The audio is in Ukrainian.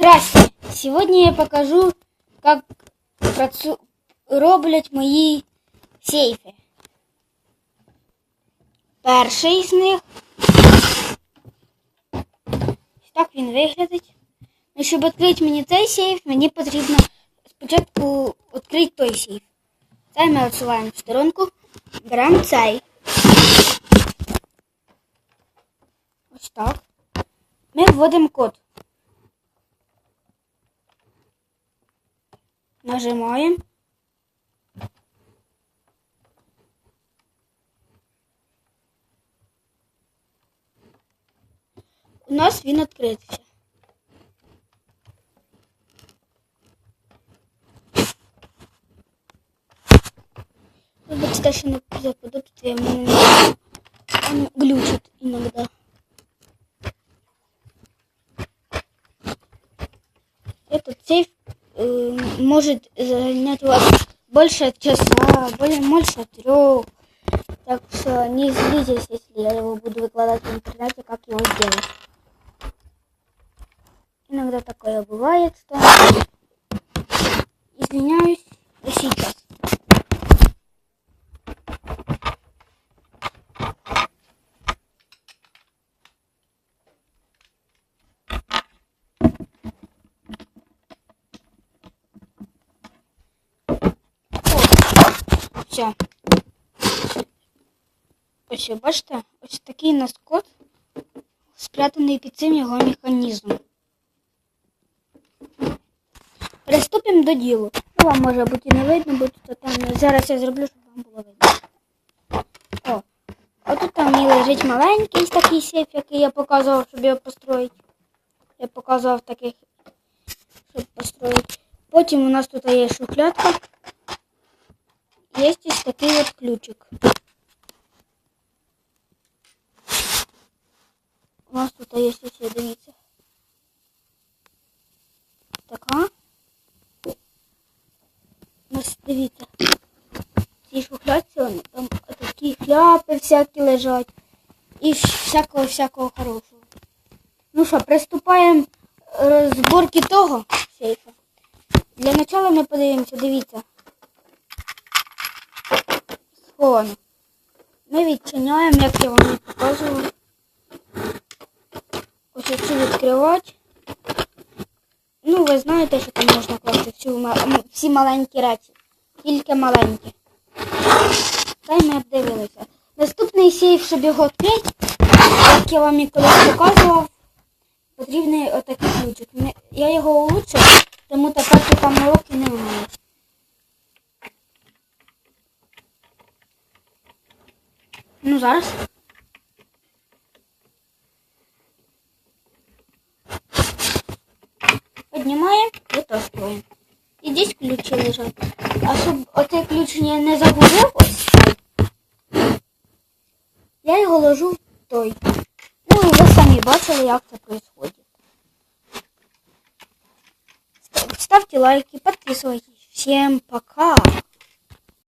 Здрасте! Сегодня я покажу, как працу... роблять мої сейфи. Перший з них. Так він виглядить. Ну, щоб відкрити мені цей сейф, мені потрібно спочатку відкрити той сейф. Цей ми відсуваємо в сторонку. Беремо цей. Ось так. Ми вводимо код. Нажимаємо. У нас він відкрився. Вибачте, що не заподобствие, в мене он глючит иногда. Этот сейф э, может занять у вас больше часа, более больше трех. Так что не злитесь, если я его буду выкладывать в интернете, как его сделать. Иногда такое бывает, что извиняюсь сейчас. Все. Ось, бачите, ось такий у нас код, спрятаний під цим його механізмом. Приступимо до ділу. Ну, вам може бути не видно, бо тут там зараз я зроблю, щоб вам було видно. О, отут там мені лежить маленький такий сейф, який я показував, щоб його построїти. Я показував таких, щоб построїти. Потім у нас тут є шухлядка. Є ось такий от ключик. У нас тут є ось, дивіться. Така. У нас дивіться. В цій шухлядці вони там такі хляпи всякі лежать. І всякого всякого хорошого. Ну що, приступаємо розборки того сейфа. Для начала ми подивимося, дивіться. Сховано. Ми відчиняємо, як я вам показував. Ось цю відкривати. Ну, ви знаєте, що там можна класти всю, всі маленькі речі. Тільки маленькі. Та й ми обдивилися. Наступний сейф, щоб його відкрити, як я вам і колись показував, потрібний отакий ключик. Я його улучшив, тому тепер зараз. Піднімаємо, витаскуємо. І десь ключі лежать. А щоб оцей ключ не не загубив ось, я його ложу в той. Ну, і ви самі бачили, як це відбувається. Ставьте лайки, подписывайтесь. Всем пока!